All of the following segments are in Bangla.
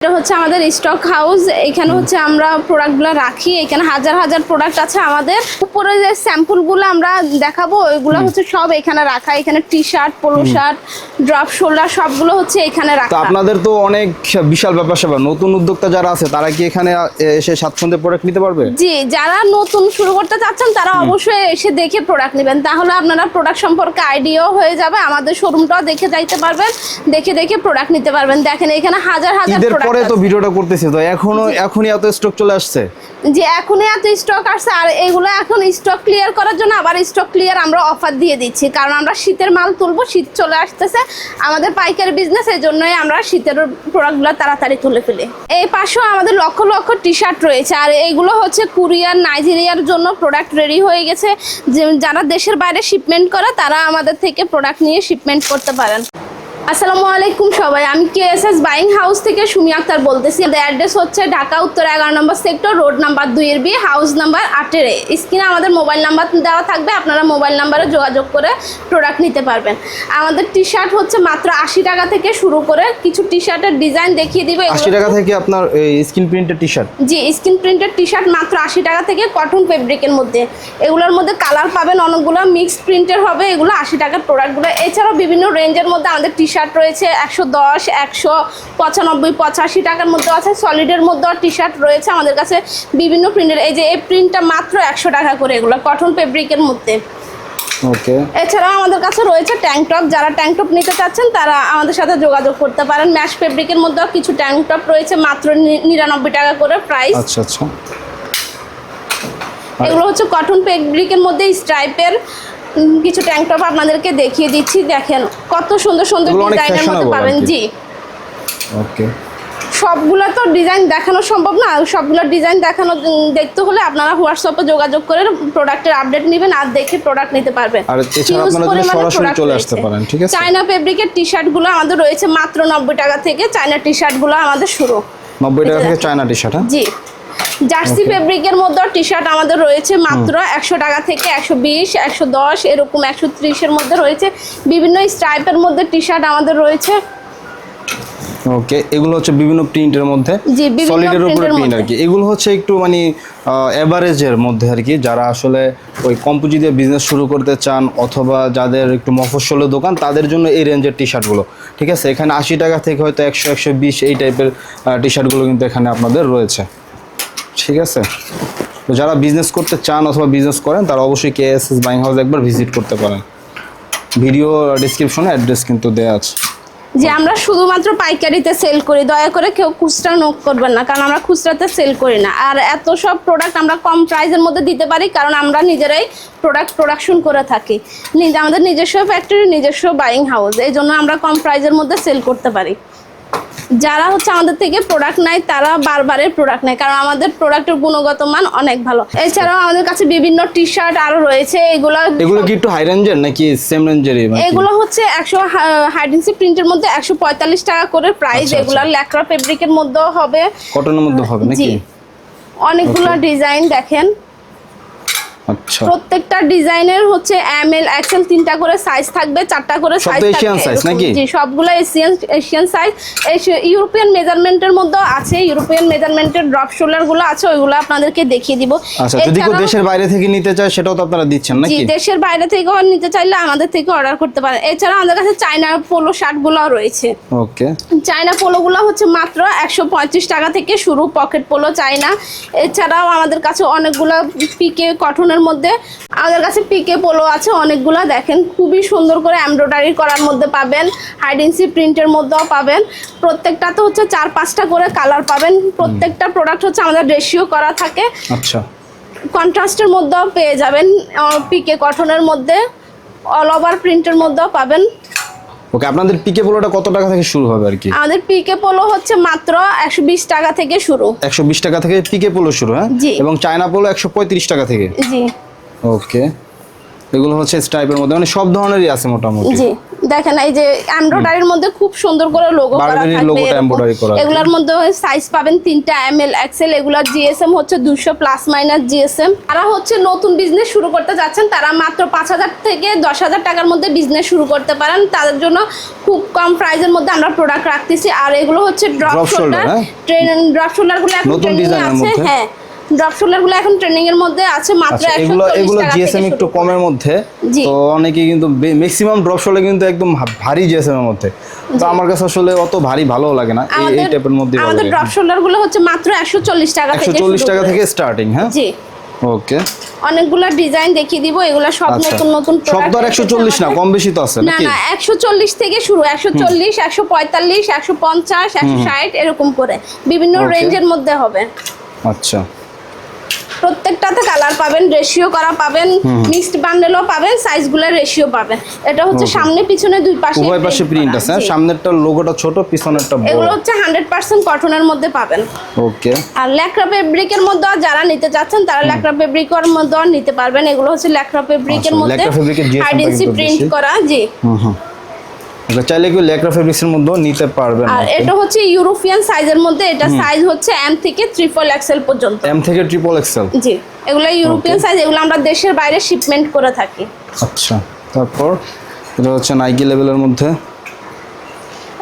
এটা হচ্ছে আমাদের স্টক হাউস এখানে হচ্ছে আমরা প্রোডাক্টগুলো রাখি এখানে হাজার হাজার প্রোডাক্ট আছে আমাদের। উপরে যে স্যাম্পলগুলো আমরা দেখাবো ওইগুলো হচ্ছে সব এখানে রাখা এখানে T shirt polo shirt drop shoulder সবগুলো হচ্ছে এখানে তো রাখা আপনাদের তো অনেক বিশাল ব্যাপার স্যাপার নতুন উদ্যোক্তা যারা আছে তারা কি এখানে এসে স্বাচ্ছন্দ্যে প্রোডাক্ট নিতে পারবে? জি যারা নতুন শুরু করতে চাচ্ছেন তারা অবশ্যই এসে দেখে প্রোডাক্ট নেবেন। তাহলে আপনারা প্রোডাক্ট সম্পর্কে আইডিয়াও হয়ে যাবে আমাদের শোরুমটাও দেখে যাইতে পারবেন দেখে দেখে প্রোডাক্ট নিতে পারবেন। দেখেন এখানে হাজার হাজার প্রোডাক্ট পরে তো ভিডিওটা করতেছি তো এখনও এখনই এত স্টক চলে আসছে? যে এখনই এত স্টক আসছে আর এগুলো এখন স্টক ক্লিয়ার করার জন্য আবার স্টক ক্লিয়ার আমরা অফার দিয়ে দিচ্ছি। কারণ আমরা শীতের মাল তুলবো, শীত চলে আসতেছে। আমাদের পাইকারি বিজনেস এই জন্যই আমরা শীতের প্রোডাক্টগুলো তাড়াতাড়ি তুলে ফেলি। এই পাশেও আমাদের লক্ষ লক্ষ টি শার্ট রয়েছে। আর এইগুলো হচ্ছে কুরিয়ার নাইজেরিয়ার জন্য প্রোডাক্ট রেডি হয়ে গেছে। যারা দেশের বাইরে শিপমেন্ট করে, তারা আমাদের থেকে প্রোডাক্ট নিয়ে শিপমেন্ট করতে পারেন। আসসালামু আলাইকুম সবাই আমি K S S buying house থেকে সুমি আক্তার বলতেছি। অ্যাড্রেস হচ্ছে ঢাকা উত্তর এগারো নম্বর সেক্টর রোড নাম্বার দুইয়ের বি হাউস নাম্বার আটের এ। স্ক্রিনে আমাদের মোবাইল নাম্বার দেওয়া থাকবে আপনারা মোবাইল নাম্বারে যোগাযোগ করে প্রোডাক্ট নিতে পারবেন। আমাদের টি শার্ট হচ্ছে মাত্র আশি টাকা থেকে শুরু করে কিছু টি শার্টের ডিজাইন দেখিয়ে দিবে। আশি টাকা থেকে আপনার স্ক্রিন প্রিন্টের টি শার্ট জি স্কিন প্রিন্টের টি শার্ট মাত্র আশি টাকা থেকে কটন ফেব্রিকের মধ্যে। এগুলোর মধ্যে কালার পাবেন অনেকগুলো মিক্সড প্রিন্টের হবে এগুলো আশি টাকার প্রোডাক্টগুলো এছাড়াও বিভিন্ন রেঞ্জের মধ্যে আমাদের টি শার্ট রয়েছে একশো দশ একশো পঁচানব্বই পঁচাশি টাকার মধ্যে আছে সলিডের মধ্যেও টি শার্ট রয়েছে আমাদের কাছে বিভিন্ন প্রিন্টের এই যে এই প্রিন্টটা মাত্র একশো টাকা করে এগুলো কটন ফেব্রিকের মধ্যে। ওকে এছাড়াও আমাদের কাছে রয়েছে ট্যাঙ্ক টপ যারা ট্যাঙ্ক টপ নিতে চাচ্ছেন তারা আমাদের সাথে যোগাযোগ করতে পারেন। ম্যাশ ফেব্রিকের মধ্যেও কিছু ট্যাঙ্ক টপ রয়েছে মাত্র নিরানব্বই টাকা করে প্রাইস আচ্ছা আচ্ছা। এগুলো হচ্ছে কটন ফেব্রিকের মধ্যে স্ট্রাইপের কিছু ট্যাঙ্ক টপ আপনাদেরকে দেখিয়ে দিচ্ছি। দেখেন কত সুন্দর সুন্দর ডিজাইনের মধ্যে পাবেন। জি। ওকে সবগুলো তো ডিজাইন দেখানো সম্ভব না। সবগুলো ডিজাইন দেখানো দেখতে হলে আপনারা হোয়াটসঅ্যাপে যোগাযোগ করে প্রোডাক্টের আপডেট নেবেন আর দেখে প্রোডাক্ট নিতে পারবেন। আর এছাড়া আপনারা যদি সরাসরি চলে আসতে পারেন, ঠিক আছে? চায়না ফেব্রিকের টি শার্টগুলো আমাদের রয়েছে মাত্র নব্বই টাকা থেকে। চায়না টি শার্টগুলো আমাদের শুরু। নব্বই টাকা থেকে চায়না টি শার্ট হ্যাঁ? জি। জার্সি ফেব্রিকের মধ্যে টি শার্ট আমাদের রয়েছে মাত্র একশো টাকা থেকে একশো বিশ একশো দশ এরকম একশো ত্রিশের মধ্যে রয়েছে। বিভিন্ন স্ট্রাইপের মধ্যে টি শার্ট আমাদের রয়েছে। ওকে এগুলো হচ্ছে বিভিন্ন প্রিন্টের মধ্যে সলিডের উপরে প্রিন্ট আর কি এগুলো হচ্ছে একটু মানে এভারেজের মধ্যে আর কি যারা আসলে ওই কম্পুজি দিয়ে বিজনেস শুরু করতে চান অথবা যাদের একটু মফস্বলের দোকান তাদের জন্য এই রেঞ্জের টি শার্টগুলো ঠিক আছে? এখানে আশি টাকা থেকে হয়তো একশো একশো বিশ এই টাইপের টি শার্টগুলো কিন্তু এখানে আপনাদের রয়েছে। ঠিক আছে? তো যারা বিজনেস করতে চান অথবা বিজনেস করেন, তারা অবশ্যই K S S buying house একবার ভিজিট করতে পারেন। ভিডিও ডিসক্রিপশনে অ্যাড্রেস কিন্তু দেওয়া আছে। যে আমরা শুধুমাত্র পাইকারিতে সেল করি, দয়া করে কেউ খুচরা নোক করবেন না, কারণ আমরা খুচরাতে সেল করি না। আর এত সব প্রোডাক্ট আমরা কম প্রাইসের মধ্যে দিতে পারি, কারণ আমরা নিজেরাই প্রোডাক্ট প্রোডাকশন করে থাকি। আমাদের নিজস্ব ফ্যাক্টরি নিজস্ব বাইং হাউস এই জন্য আমরা কম প্রাইসের মধ্যে সেল করতে পারি। যারা হচ্ছে আমাদের থেকে প্রোডাক্ট নেয় তারা বারবারের প্রোডাক্ট নেয় কারণ আমাদের প্রোডাক্টের গুণগত মান অনেক ভালো। এছাড়াও আমাদের কাছে বিভিন্ন টি শার্ট আরও রয়েছে এগুলো এগুলো কি একটু হাই রেঞ্জের নাকি সেম রেঞ্জেরই এগুলো হচ্ছে একশো হাইডেন্সি প্রিন্টের মধ্যে একশো পঁয়তাল্লিশ টাকা করে প্রাইস আচ্ছা, এগুলো ল্যাকড়া ফেব্রিকের মধ্যেও হবে। কটনের মধ্যে হবে নাকি? অনেকগুলো ডিজাইন দেখেন। আচ্ছা প্রত্যেকটা ডিজাইনের হচ্ছে এম এল এক্সেল তিনটা করে সাইজ থাকবে চারটা করে সাইজ নাকি? জি সবগুলো এশিয়ান এশিয়ান সাইজ ইউরোপিয়ান মেজারমেন্টের মধ্যেও আছে ইউরোপিয়ান মেজারমেন্টের ড্রপ শোল্ডারগুলো আছে ওইগুলো আপনাদেরকে দেখিয়ে দিব। আচ্ছা যদি কেউ দেশের বাইরে থেকে নিতে চায় সেটাও তো আপনারা দিচ্ছেন জি দেশের বাইরে থেকে নিতে চাইলে আমাদের থেকে অর্ডার করতে পারেন। এছাড়া আমাদের কাছে চায়না পোলো শার্টগুলোও রয়েছে। ওকে। চায়না পোলোগুলো হচ্ছে মাত্র একশো পঁয়ত্রিশ টাকা থেকে শুরু পকেট পোলো চায়না এছাড়াও আমাদের কাছে অনেকগুলো পিকে কটনের মধ্যে আমাদের কাছে পিকে পোলো আছে অনেকগুলা দেখেন। খুবই সুন্দর করে এমব্রয়ডারি করার মধ্যে পাবেন হাইডেন্সি প্রিন্টের মধ্যেও পাবেন। প্রত্যেকটা তো হচ্ছে চার পাঁচটা করে কালার পাবেন। প্রত্যেকটা প্রোডাক্ট হচ্ছে আমাদের রেশিও করা থাকে। আচ্ছা। কন্ট্রাস্টের মধ্যেও পেয়ে যাবেন পিকে কটনের মধ্যে। অল ওভার প্রিন্টের মধ্যেও পাবেন। ওকে আপনাদের পিকে পোলোটা কত টাকা থেকে শুরু হবে আর কি? আমাদের পিকে পোলো হচ্ছে মাত্র একশো বিশ টাকা থেকে শুরু। একশো বিশ টাকা থেকে পিকে পোলো শুরু হ্যাঁ? এবং চায়না পোলো একশো পঁয়ত্রিশ টাকা থেকে? জি। ওকে এগুলো হচ্ছে স্ট্রাইপের মধ্যে মানে সব ধরনেরই আছে মোটামুটি জি দেখেন এই যে এমব্রয়ডারির মধ্যে খুব সুন্দর করে লোগো করা থাকবে এরকম। embroidery করা আছে। এগুলোর মধ্যে সাইজ পাবেন তিনটা এম এল এক্সেল এগুলার জিএসএম হচ্ছে দুশো প্লাস মাইনাস জিএসএম তারা হচ্ছে নতুন বিজনেস শুরু করতে যাচ্ছেন তারা মাত্র পাঁচ হাজার থেকে দশ হাজার টাকার মধ্যে বিজনেস শুরু করতে পারেন তাদের জন্য খুব কম প্রাইসের মধ্যে আমরা প্রোডাক্ট রাখতেছি আর এগুলো হচ্ছে ড্রপ শোল্ডার? ট্রেন ড্রপ শোল্ডারগুলো এখন নতুন আছে মধ্যে? হ্যাঁ ড্রপ শোল্ডারগুলো এখন ট্রেন্ডিং এর মধ্যে আছে মাত্র আচ্ছা এগুলো এগুলো জিএসএম একটু কমের মধ্যে তো অনেকে কিন্তু ম্যাক্সিমাম ড্রপ শোলে কিন্তু একদম ভারী জিএসএম এর মধ্যে। তো আমার কাছে আসলে অত ভারী ভালো লাগে না এই- টাইপের মধ্যে আমাদের ড্রপ শোল্ডারগুলো হচ্ছে মাত্র একশো চল্লিশ টাকা একশো থেকে চল্লিশ শুরু টাকা থেকে স্টার্টিং হ্যাঁ? জি। ওকে অনেকগুলো ডিজাইন দেখিয়ে দিব এগুলো সব আচ্ছা। নতুন নতুন সব এসেছে চল্লিশ না কম বেশি তো আছে না না একশো চল্লিশ থেকে শুরু একশো চল্লিশ একশো পঁয়তাল্লিশ একশো পঞ্চাশ একশো ষাট এরকম করে। বিভিন্ন রেঞ্জের মধ্যে হবে। আচ্ছা। প্রত্যেকটাতে কালার পাবেন রেশিও করা পাবেন মিক্সড বান্ডেলও পাবেন সাইজগুলো রেশিও পাবেন। এটা হচ্ছে সামনে পিছনে দুই পাশে উভয় পাশে প্রিন্ট। আছে হ্যাঁ? সামনেরটা লোগোটা ছোট পিছনেরটা বড়। এগুলো হচ্ছে হান্ড্রেড পার্সেন্ট কটনের মধ্যে পাবেন। ওকে আর ল্যাকড়া ফেব্রিকের মধ্যে যারা নিতে চাচ্ছেন তারা ল্যাকড়া ফেব্রিকের মধ্যে নিতে পারবেন। এগুলো হচ্ছে ল্যাকড়া ফেব্রিকের আচ্ছা, মধ্যে আইডেন্সি প্রিন্ট করা জি। হুম হুম। চাইলে কি ল্যাকড়া ফেব্রিক্সের মধ্যেও নিতে পারবেন আর এটা হচ্ছে ইউরোপিয়ান সাইজের মধ্যে এটা সাইজ হচ্ছে এম থেকে ট্রিপল এক্সেল পর্যন্ত। এম থেকে ট্রিপল এক্সেল জি এগুলো ইউরোপিয়ান সাইজ এগুলো আমরা দেশের বাইরে শিপমেন্ট করে থাকি। আচ্ছা তারপর এটা হচ্ছে নাইকি লেভেলের মধ্যে।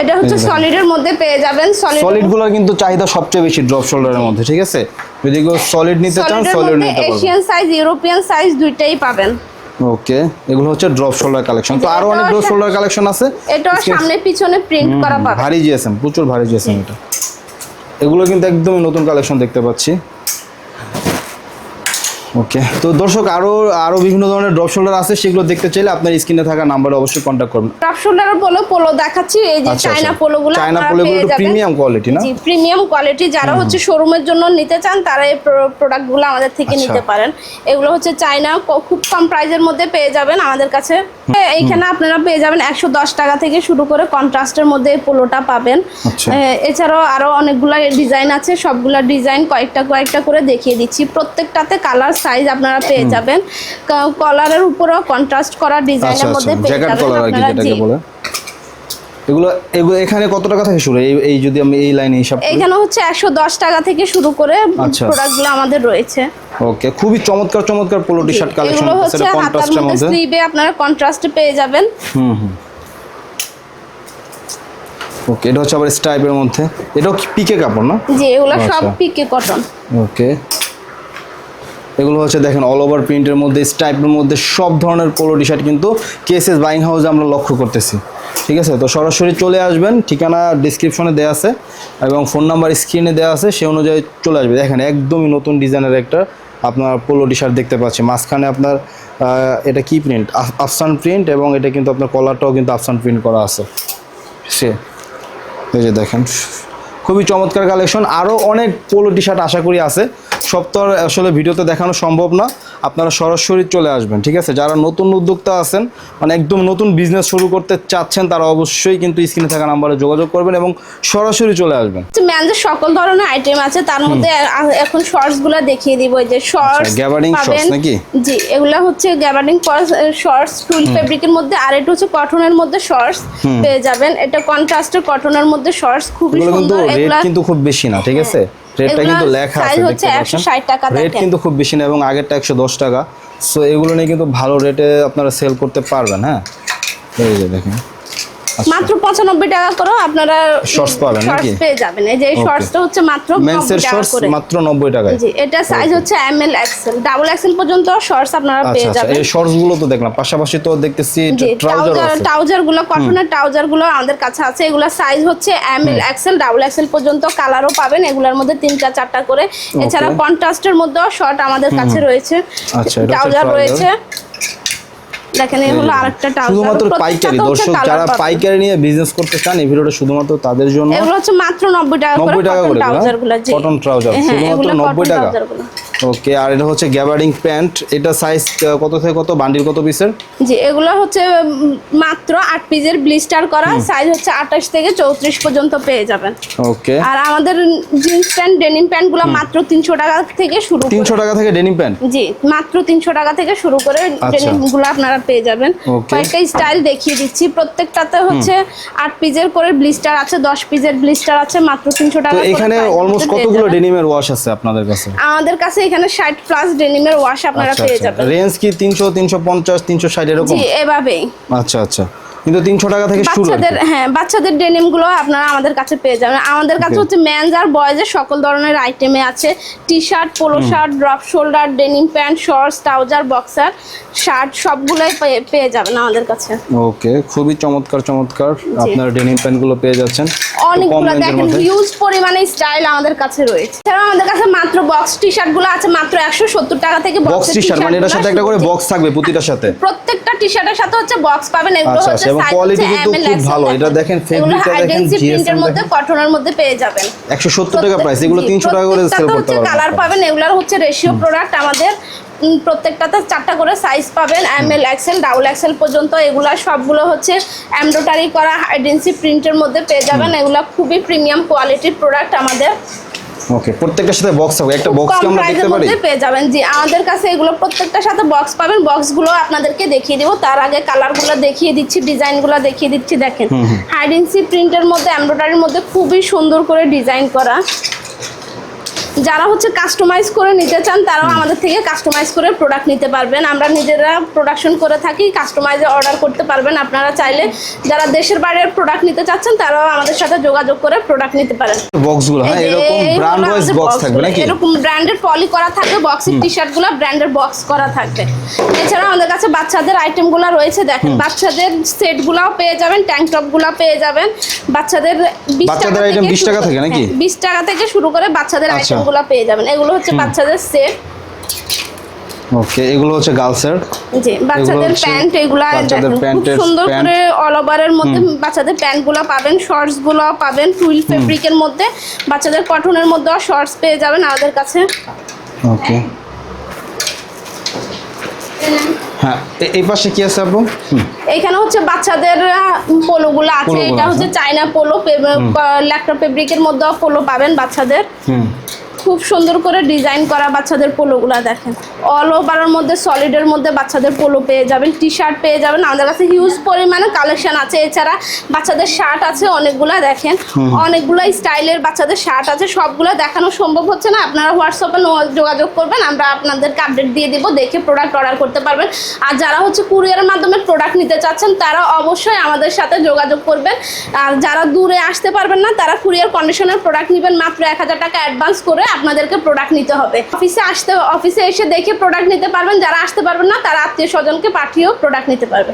এটা হচ্ছে। সলিডের মধ্যে পেয়ে যাবেন সলিড সলিডগুলোর কিন্তু চাহিদা সবচেয়ে বেশি ড্রপ শোল্ডারের মধ্যে ঠিক আছে? যদি কেউ সলিড নিতে চান সলিড মধ্যে নিতে পারবেন। এশিয়ান সাইজ ইউরোপিয়ান সাইজ দুইটাই পাবেন। ওকে এগুলো হচ্ছে ড্রপ শোল্ডার কালেকশন তো আরও অনেক ড্রপ শোল্ডার কালেকশন আছে। এটা সামনে পিছনে প্রিন্ট করা পাবে। ভারী জিএসএম প্রচুর ভারী জিএসএম এটা। এগুলো কিন্তু একদম নতুন কালেকশন দেখতে পাচ্ছি। ওকে তো দর্শক আরও আরও বিভিন্ন ধরনের ড্রপ শোল্ডার আছে সেগুলো দেখতে চাইলে আপনার স্ক্রিনে থাকা নাম্বারে অবশ্যই কন্ট্যাক্ট করবেন টপ শোল্ডারের পোলো পোলো দেখাচ্ছি এই যে চায়না আচ্ছা। পোলো গুলো চায়না পোলোগুলো একটু premium quality না? জি প্রিমিয়াম কোয়ালিটি যারা হচ্ছে শোরুমের জন্য নিতে চান তারা এই প্রোডাক্টগুলো আমাদের থেকে আচ্ছা। নিতে পারেন। এগুলো হচ্ছে চায়না খুব কম প্রাইজের মধ্যে পেয়ে যাবেন আমাদের কাছে। এইখানে আপনারা পেয়ে যাবেন একশো দশ টাকা থেকে শুরু করে কন্ট্রাস্টের মধ্যে এই পোলোটা পাবেন। আচ্ছা। এছাড়াও আরও অনেকগুলা ডিজাইন আছে সবগুলা ডিজাইন কয়েকটা কয়েকটা করে দেখিয়ে দিচ্ছি। প্রত্যেকটাতে কালার সাইজ আপনারা পেয়ে যাবেন। কলারের উপরেও কন্ট্রাস্ট করা আচ্ছা ডিজাইনের আচ্ছা মধ্যে পেয়ে যাবেন আপনারা জি। এগুলো এগুলো এখানে কত টাকা থেকে শুরু? এই এই যদি আমি এই লাইনে হিসাব করি। এখানে হচ্ছে একশো দশ টাকা থেকে শুরু করে আচ্ছা। প্রোডাক্টগুলো আমাদের রয়েছে। ওকে খুবই চমৎকার চমৎকার পোলো টি শার্ট কালেকশন আছে কন্ট্রাস্টের মধ্যে স্লিভে আপনারা কন্ট্রাস্ট পেয়ে যাবেন। হুম হুম। ওকে এটা হচ্ছে আবার স্ট্রাইপের মধ্যে। এটাও কি পিকে কাপড় না? যে এগুলো সব আচ্ছা। PK cotton okay. এগুলো হচ্ছে দেখেন অল ওভার প্রিন্টের মধ্যে স্টাইপের মধ্যে, সব ধরনের পোলো টি শার্ট কিন্তু কেসেস বাইং হাউসে আমরা লক্ষ্য করতেছি। ঠিক আছে? তো সরাসরি চলে আসবেন, ঠিকানা ডিসক্রিপশনে দেওয়া আছে এবং ফোন নাম্বার স্ক্রিনে দেওয়া আছে সে অনুযায়ী চলে আসবে। দেখেন, একদমই নতুন ডিজাইনের একটা আপনার পোলো টি শার্ট দেখতে পাচ্ছি। মাঝখানে আপনার এটা কি প্রিন্ট আফসান প্রিন্ট এবং এটা কিন্তু আপনার কলারটাও কিন্তু আফসান প্রিন্ট করা আছে। সে, এই যে দেখেন, খুবই চমৎকার কালেকশন আরও অনেক পোলো টি শার্ট আশা করি আছে। সব তো আর আসলে ভিডিওতে দেখানো সম্ভব না। আপনারা সরাসরি চলে আসবেন ঠিক আছে? যারা নতুন উদ্যোক্তা আছেন মানে একদম নতুন বিজনেস শুরু করতে চাচ্ছেন তারা অবশ্যই কিন্তু স্ক্রিনে থাকা নাম্বারে যোগাযোগ করবেন এবং সরাসরি চলে আসবেন। ম্যানদের সকল ধরনের আইটেম আছে তার মধ্যে এখন শর্টসগুলো দেখিয়ে দিব এই যে শর্টস আচ্ছা, gabardine shorts নাকি? জি এগুলা হচ্ছে গ্যাবার্ডিং শর্টস টুল ফেব্রিকের মধ্যে আর এটা হচ্ছে কটনের মধ্যে শর্টস পেয়ে যাবেন। এটা কন্ট্রাস্টের কটনের মধ্যে শর্টস খুবই সুন্দর এগুলা কিন্তু খুব বেশি না ঠিক আছে? রেটটা কিন্তু লেখা আছে হচ্ছে দেখতে পাচ্ছেন 160 টাকা রেট কিন্তু খুব বেশি না এবং আগেরটা একশো দশ টাকা। সো এগুলো নিয়ে কিন্তু ভালো রেটে আপনারা সেল করতে পারবেন হ্যাঁ? এই যে দেখেন। মাত্র পঁচানব্বই টাকা করে আপনারা শর্টস পাবেন নাকি? পেয়ে যাবেন। এই যে শর্টসটা হচ্ছে মাত্র মেন্সের 90 টাকা শর্টস করে। মাত্র নব্বই টাকায়। জি এটা সাইজ হচ্ছে M L XL double XL পর্যন্ত শর্টস আপনারা আচ্ছা পেয়ে আচ্ছা। যাবেন। এই শর্টসগুলো তো দেখলাম। পাশাপাশি তো দেখতেছি ট্রাউজার ট্রাউজার আছে। ট্রাউজারগুলো কটনের ট্রাউজারগুলো আমাদের কাছে আছে। এগুলো সাইজ হচ্ছে M L XL double XL পর্যন্ত কালারও পাবেন। এগুলোর মধ্যে তিনটা চারটা করে। এছাড়া কন্ট্রাস্টের মধ্যেও শর্ট আমাদের কাছে রয়েছে। আচ্ছা, ট্রাউজার রয়েছে। দেখেন এই হলো আরেকটা ট্রাউজার। শুধুমাত্র পাইকারি দর্শক যারা পাইকারি নিয়ে বিজনেস করতে চান এই ভিডিওটা শুধুমাত্র তাদের জন্য। এগুলো হচ্ছে মাত্র নব্বই টাকা করে নব্বই টাকা করে ট্রাউজারগুলো জি। কটন ট্রাউজার শুধুমাত্র এগুলো নব্বই কটন টাকা। ট্রাউজারগুলো ওকে আর এটা হচ্ছে গ্যাবারিং প্যান্ট এটা সাইজ কত থেকে কত? বান্ডিল কত পিসের জি এগুলো হচ্ছে মাত্র আট পিসের ব্লিস্টার করা। সাইজ হচ্ছে আঠাশ থেকে চৌত্রিশ পর্যন্ত পেয়ে যাবেন। ওকে। আর আমাদের জিন্স প্যান্ট ডেনিম প্যান্টগুলো মাত্র তিনশো টাকা থেকে শুরু করে- তিনশো টাকা থেকে ডেনিম প্যান্ট জি মাত্র তিনশো টাকা থেকে শুরু করে ডেনিমগুলো আপনারা পেয়ে যাবেন. কয়েকটা স্টাইল দেখিয়ে দিচ্ছি। প্রত্যেকটাতে হচ্ছে আট পিসের করে ব্লিস্টার আছে দশ পিসের ব্লিস্টার আছে মাত্র তিনশো টাকা তো এখানে অলমোস্ট কতগুলো ডেনিমের ওয়াশ আছে আপনাদের কাছে? আমাদের কাছে এখানে ষাট প্লাস ডেনিমের ওয়াশ আপনারা আচ্ছা পেয়ে আচ্ছা। যাবেন। রেঞ্জ কি তিনশো তিনশো পঞ্চাশ তিনশো ষাট এরকম? জি এভাবেই। আচ্ছা আচ্ছা। কিন্তু তিনশো টাকা থেকে শুরু বাচ্চাদের হ্যাঁ বাচ্চাদের ডেনিমগুলো আপনারা আমাদের কাছে পেয়ে যাবেন। আমাদের কাছে হচ্ছে মেন্স আর বয়েজের সকল ধরনের আইটেমে আছে। T shirt polo shirt drop shoulder denim pant shorts trouser boxer shirt সবগুলোই পেয়ে- যাবেন আমাদের কাছে। ওকে খুবই চমৎকার চমৎকার আপনার ডেনিম প্যান্টগুলো পেয়ে যাচ্ছেন। অনেকগুলো দেখেন হিউজ পরিমাণে স্টাইল আমাদের কাছে রয়েছে। এছাড়াও আমাদের কাছে মাত্র বক্স টি শার্টগুলো আছে মাত্র একশো সত্তর টাকা থেকে বক্স টি শার্ট মানে এটার সাথে একটা করে বক্স থাকবে প্রতিটার সাথে। প্রত্যেকটা টি শার্টের সাথে হচ্ছে বক্স পাবেন এগুলো আচ্ছা, হচ্ছে আচ্ছা, এবং হচ্ছে কিন্তু খুব ভালো। এটা দেখেন, fabric দেখেন, প্রিন্টের মধ্যে। কটনের মধ্যে পেয়ে যাবেন। একশো সত্তর টাকা প্রাইস এগুলো জি, তিনশো টাকা করে সেল করতে হচ্ছে কালার পাবেন। এগুলার হচ্ছে রেশিও প্রোডাক্ট আমাদের প্রত্যেকটাতে চারটা করে সাইজ পাবেন। M L XL double XL পর্যন্ত এগুলা সবগুলো হচ্ছে এমব্রয়ডারি করা হাইডেন্সি প্রিন্টের মধ্যে পেয়ে যাবেন। এগুলা খুবই প্রিমিয়াম কোয়ালিটির প্রোডাক্ট আমাদের। ওকে প্রত্যেকটার সাথে বক্স থাকবে একটা বক্স কি আমরা দেখতে পারি? পেয়ে যাবেন। জি আমাদের কাছে এগুলো প্রত্যেকটার সাথে বক্স পাবেন। বক্সগুলো আপনাদেরকে দেখিয়ে দেব। তার আগে কালারগুলো দেখিয়ে দিচ্ছি ডিজাইনগুলো দেখিয়ে দিচ্ছি দেখেন। হাইডেন্সি প্রিন্টের মধ্যে এমব্রয়ডারির মধ্যে খুবই সুন্দর করে ডিজাইন করা। যারা হচ্ছে কাস্টমাইজ করে নিতে চান তারাও আমাদের থেকে কাস্টমাইজ করে প্রোডাক্ট নিতে পারবেন। আমরা নিজেরা প্রোডাকশন করে থাকি কাস্টমাইজে অর্ডার করতে পারবেন। আপনারা চাইলে যারা দেশের বাইরের প্রোডাক্ট নিতে চাচ্ছেন তারাও আমাদের সাথে যোগাযোগ করে প্রোডাক্ট নিতে পারেন। বক্সগুলো হ্যাঁ এরকম ব্র্যান্ড ওয়াইজ বক্স থাকবে নাকি? এরকম ব্র্যান্ডের পলি করা থাকবে বক্সের টি শার্টগুলো ব্র্যান্ডের বক্স করা থাকবে। এছাড়া আমাদের কাছে বাচ্চাদের আইটেমগুলো রয়েছে দেখেন বাচ্চাদের সেট গুলাও পেয়ে যাবেন ট্যাঙ্ক টপ গুলাও পেয়ে যাবেন। বাচ্চাদের 20 বাচ্চাদের টাকা থেকে 20 টাকা থেকে নাকি? হ্যাঁ, 20 টাকা থেকে শুরু করে বাচ্চাদের আচ্ছা। আইটেম গুলো পেয়ে যাবেন। এগুলো হচ্ছে বাচ্চাদের সেট ওকে এগুলো হচ্ছে গার্লসের জি বাচ্চাদের প্যান্ট এগুলা খুব সুন্দর করে অল ওভারের মধ্যে বাচ্চাদের প্যান্টগুলো পাবেন শর্টসগুলো পাবেন টুইল ফেব্রিকের মধ্যে। বাচ্চাদের কটনের মধ্যেও শর্টস পেয়ে যাবেন আমাদের কাছে। ওকে। হ্যাঁ এই পাশে কি আছে আপু? এখানে হচ্ছে বাচ্চাদের পোলোগুলো আছে। এটা হচ্ছে চাইনা পোলো ল্যাকটপ ফেব্রিকের মধ্যেও পোলো পাবেন বাচ্চাদের। হুম। খুব সুন্দর করে ডিজাইন করা বাচ্চাদের পোলোগুলো দেখেন। অল ওভারের মধ্যে সলিডের মধ্যে বাচ্চাদের পোলো পেয়ে যাবেন টি শার্ট পেয়ে যাবেন। আমাদের কাছে হিউজ পরিমাণে কালেকশন আছে। এছাড়া বাচ্চাদের শার্ট আছে অনেকগুলা দেখেন। অনেকগুলো স্টাইলের বাচ্চাদের শার্ট আছে। সবগুলো দেখানো সম্ভব হচ্ছে না। আপনারা হোয়াটসঅ্যাপে যোগাযোগ করবেন। আমরা আপনাদেরকে আপডেট দিয়ে দিব দেখে প্রোডাক্ট অর্ডার করতে পারবেন। আর যারা হচ্ছে কুরিয়ারের মাধ্যমে প্রোডাক্ট নিতে চাচ্ছেন তারা অবশ্যই আমাদের সাথে যোগাযোগ করবেন। আর যারা দূরে আসতে পারবেন না তারা কুরিয়ার কন্ডিশনের প্রোডাক্ট নেবেন মাত্র এক হাজার টাকা অ্যাডভান্স করে। আপনাদেরকে প্রোডাক্ট নিতে হবে। অফিসে আসতে অফিসে এসে দেখে প্রোডাক্ট নিতে পারবেন, যারা আসতে পারবেন না, তারা আত্মীয় স্বজনকে পাঠিয়েও প্রোডাক্ট নিতে পারবে।